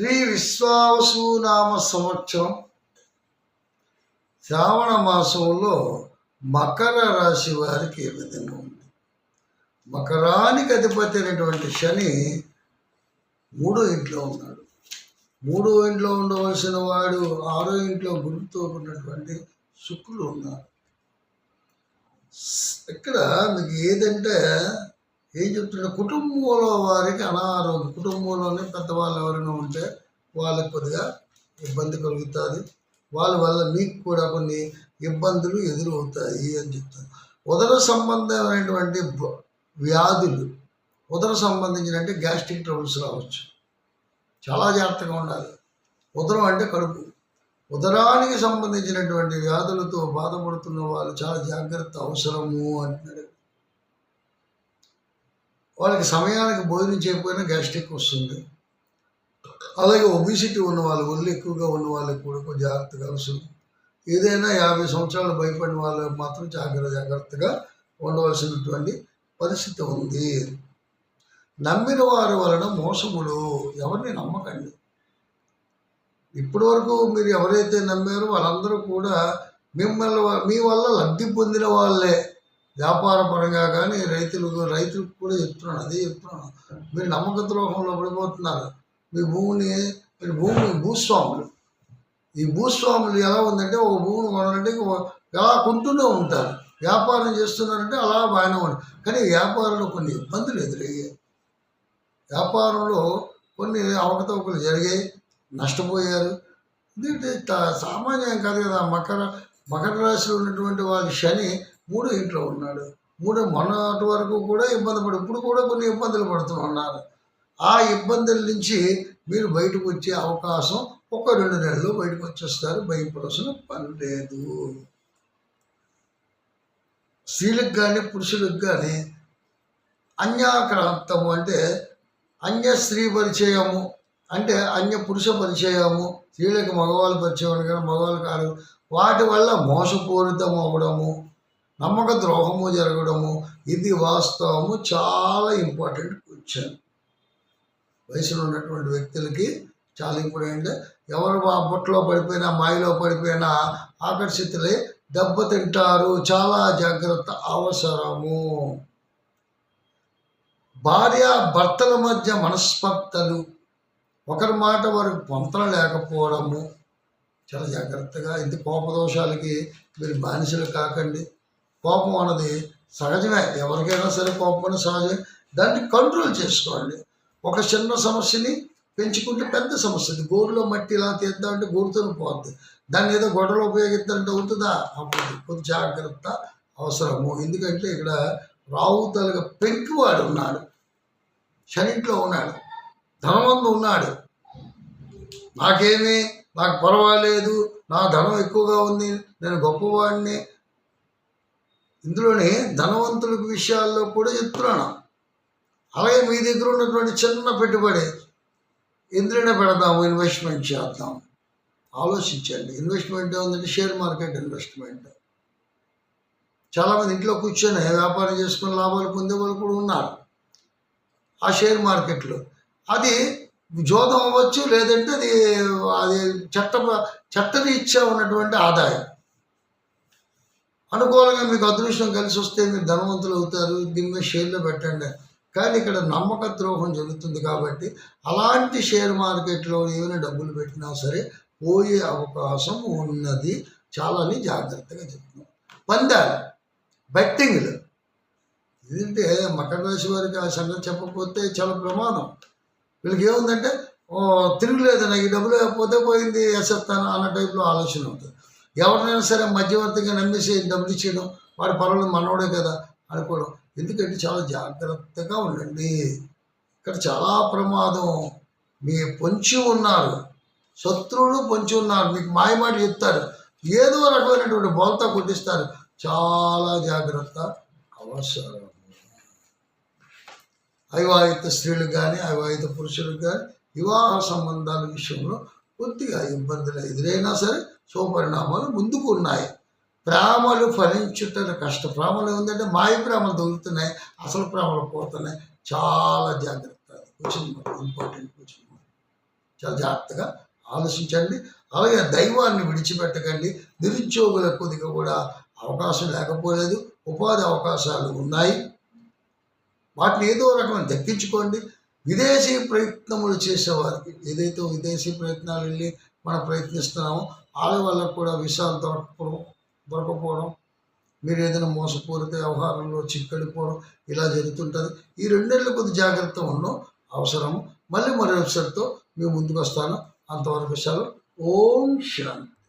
శ్రీ విశ్వాసు నామ సంవత్సరం. శ్రావణ మాసంలో మకర రాశి వారికి ఏ విధంగా ఉంది? మకరానికి అధిపతి అయినటువంటి శని మూడో ఇంట్లో ఉన్నాడు. మూడో ఇంట్లో ఉండవలసిన వాడు ఆరో ఇంట్లో గురుతో ఉన్నటువంటి శుక్రుడు ఉన్నారు ఇక్కడ మీకు ఏదంటే ఏం చెప్తున్నా? కుటుంబంలో వారికి అనారోగ్యం కుటుంబంలోనే పెద్దవాళ్ళు ఎవరైనా ఉంటే వాళ్ళకి కొద్దిగా ఇబ్బంది కలుగుతుంది. వాళ్ళ వల్ల మీకు కూడా కొన్ని ఇబ్బందులు ఎదురవుతాయి అని చెప్తారు. ఉదర సంబంధమైనటువంటి వ్యాధులు ఉదర సంబంధించిన గ్యాస్ట్రిక్ ట్రబుల్స్ రావచ్చు. చాలా జాగ్రత్తగా ఉండాలి. ఉదరం అంటే కడుపు. ఉదరానికి సంబంధించినటువంటి వ్యాధులతో బాధపడుతున్న వాళ్ళు చాలా జాగ్రత్త అవసరము అంటున్నాడు. వాళ్ళకి సమయానికి భోజనం చేయకపోయినా గ్యాస్ట్రిక్ వస్తుంది. అలాగే ఒబిసిటీ ఉన్న వాళ్ళు ఒళ్ళు ఎక్కువగా ఉన్న వాళ్ళకి కూడా కొంచెం జాగ్రత్తగా అవసరం ఏదైనా యాభై సంవత్సరాలు భయపడిన వాళ్ళకి మాత్రం జాగ్రత్త జాగ్రత్తగా ఉండవలసినటువంటి పరిస్థితి ఉంది. నమ్మిన వారి వలన మోసములు ఎవరిని నమ్మకండి. ఇప్పటి వరకు మీరు ఎవరైతే నమ్మారో వాళ్ళందరూ కూడా మిమ్మల్ని మీ వల్ల లబ్ధి పొందిన వాళ్ళే. వ్యాపార పరంగా కానీ రైతులకు రైతులకు కూడా చెప్తున్నాను అదే చెప్తున్నాను మీరు నమ్మక ద్రోహంలో పడిపోతున్నారు. మీ భూమిని మీరు భూమి భూస్వాములు. ఈ భూస్వాములు ఎలా ఉందంటే ఒక భూమిని కొనాలంటే ఎలా కొంటూనే ఉంటారు. వ్యాపారం చేస్తున్నారంటే అలా బాగానే ఉంటారు కానీ వ్యాపారంలో కొన్ని ఇబ్బందులు ఎదురయ్యాయి. వ్యాపారంలో కొన్ని అవకతవకలు జరిగాయి నష్టపోయారు. ఎందుకంటే సామాన్యం కాదు కదా. మకర మకర రాశిలో ఉన్నటువంటి వారి శని మూడు ఇంట్లో ఉన్నాడు. మూడు మొన్నటి వరకు కూడా ఇబ్బంది పడి ఇప్పుడు కూడా కొన్ని ఇబ్బందులు పడుతూ ఉన్నారు. ఆ ఇబ్బందుల నుంచి మీరు బయటకు వచ్చే అవకాశం ఒక రెండు నెలల్లో బయటకు వచ్చేస్తారు. భయపడాల్సిన పని లేదు. స్త్రీలకు కానీ పురుషులకు కానీ అన్యాక్రాంతము అంటే అన్య స్త్రీ పరిచయము అంటే అన్య పురుష పరిచయము స్త్రీలకు మగవాళ్ళు పరిచయం కానీ మగవాళ్ళు కాదు వాటి వల్ల మోసపూరితం అవ్వడము నమ్మక ద్రోహము జరగడము ఇది వాస్తవము చాలా ఇంపార్టెంట్ క్వశ్చన్ వయసులో ఉన్నటువంటి వ్యక్తులకి చాలా ఇంపార్టెంట్ ఎవరు ఆ బుట్టలో పడిపోయినా మాయలో పడిపోయినా ఆకర్షితులే దెబ్బతింటారు చాలా జాగ్రత్త అవసరము. భార్య భర్తల మధ్య మనస్పర్ధలు ఒకరి మాట వారికి పొంతన లేకపోవడము చాలా జాగ్రత్తగా ఇంత కోపదోషాలకి మీరు బానిసలు కాకండి. కోపం అన్నది సహజమే. ఎవరికైనా సరే కోపం అనేది సహజమే. దాన్ని కంట్రోల్ చేసుకోండి ఒక చిన్న సమస్యని పెంచుకుంటే పెద్ద సమస్య. అది గోరులో మట్టి ఇలా తీద్దామంటే గోరుతో పోద్ది. దాన్ని ఏదో గొడవలు ఉపయోగిద్దామంటే అవుతుందా? అప్పుడు కొంచెం జాగ్రత్త అవసరము. ఎందుకంటే ఇక్కడ రావుతలుగా పెంకివాడు ఉన్నాడు. శనింట్లో ఉన్నాడు. ధనవంతు ఉన్నాడు. నాకేమి నాకు పర్వాలేదు. నా ధనం ఎక్కువగా ఉంది. నేను గొప్పవాడిని. ఇందులోనే ధనవంతుల విషయాల్లో కూడా చెప్తున్నాను. అలాగే మీ దగ్గర ఉన్నటువంటి చిన్న పెట్టుబడి ఎందులోనే పెడదాము ఇన్వెస్ట్మెంట్ చేద్దాం. ఆలోచించండి. ఇన్వెస్ట్మెంట్ ఏముందంటే షేర్ మార్కెట్ ఇన్వెస్ట్మెంట్ చాలామంది ఇంట్లో కూర్చొని వ్యాపారం చేసుకుని లాభాలు పొందే వాళ్ళు కూడా ఉన్నారు. ఆ షేర్ మార్కెట్లో అది జోదం అవ్వచ్చు లేదంటే అది అది చట్ట చట్టరీత్యా ఉన్నటువంటి ఆదాయం. అనుకూలంగా మీకు అదృష్టం కలిసి వస్తే మీరు ధనవంతులు అవుతారు దీని మీద షేర్లో పెట్టండి. కానీ ఇక్కడ నమ్మక ద్రోహం జరుగుతుంది కాబట్టి అలాంటి షేర్ మార్కెట్లో ఏమైనా డబ్బులు పెట్టినా సరే పోయే అవకాశం ఉన్నది. చాలాని జాగ్రత్తగా చెప్తున్నాం పందాలు బెట్టింగ్లు. ఎందుకంటే మకర రాశి వారికి ఆ సంగతి చెప్పకపోతే చాలా ప్రమాదం. వీళ్ళకి ఏముందంటే తిరుగులేదన్న ఈ డబ్బులు పోతే పోయింది వేసేస్తాను అన్న టైప్లో ఆలోచన ఉంటుంది. ఎవరినైనా సరే మధ్యవర్తిగా నమ్మేసి డబ్బులు ఇచ్చేయడం వాడి పనులు మనోడే కదా అనుకోవడం. ఎందుకంటే చాలా జాగ్రత్తగా ఉండండి. ఇక్కడ చాలా ప్రమాదం. మీ పొంచి ఉన్నారు. శత్రువులు పొంచి ఉన్నారు. మీకు మాయమాట చెప్తారు. ఏదో రకమైనటువంటి బోల్తా కొట్టిస్తారు. చాలా జాగ్రత్త అవసరం. అవివాహిత స్త్రీలకు కానీ అవివాహిత పురుషులకు కానీ వివాహ సంబంధాల విషయంలో కొద్దిగా ఇబ్బందులు. ఎదురైనా సరే శుభపరిణామాలు ముందుకు ఉన్నాయి. ప్రేమలు ఫలించుట కష్ట ప్రేమలు ఏంటంటే మాయ ప్రేమలు దొరుకుతున్నాయి అసలు ప్రేమలు పోతున్నాయి. చాలా జాగ్రత్త క్వశ్చన్ ఇంపార్టెంట్ క్వశ్చన్ చాలా జాగ్రత్తగా ఆలోచించండి. అలాగే దైవాన్ని విడిచిపెట్టకండి. నిరుద్యోగులకు కొద్దిగా కూడా అవకాశం లేకపోలేదు. ఉపాధి అవకాశాలు ఉన్నాయి. వాటిని ఏదో రకమైన దక్కించుకోండి విదేశీ ప్రయత్నములు చేసేవారికి ఏదైతే విదేశీ ప్రయత్నాలు వెళ్ళి మనం ప్రయత్నిస్తున్నాము. వాళ్ళ వల్ల కూడా విషయాలు దొరకపోవడం దొరకపోవడం మీరు ఏదైనా మోసపూరిత వ్యవహారంలో చిక్కడిపోవడం ఇలా జరుగుతుంటుంది. ఈ రెండేళ్ళు కొద్ది జాగ్రత్త ఉండడం అవసరము. మళ్ళీ మరో వెబ్సైట్తో మేము ముందుకు వస్తాను. అంతవరకు సెలవు ఓం శాంతి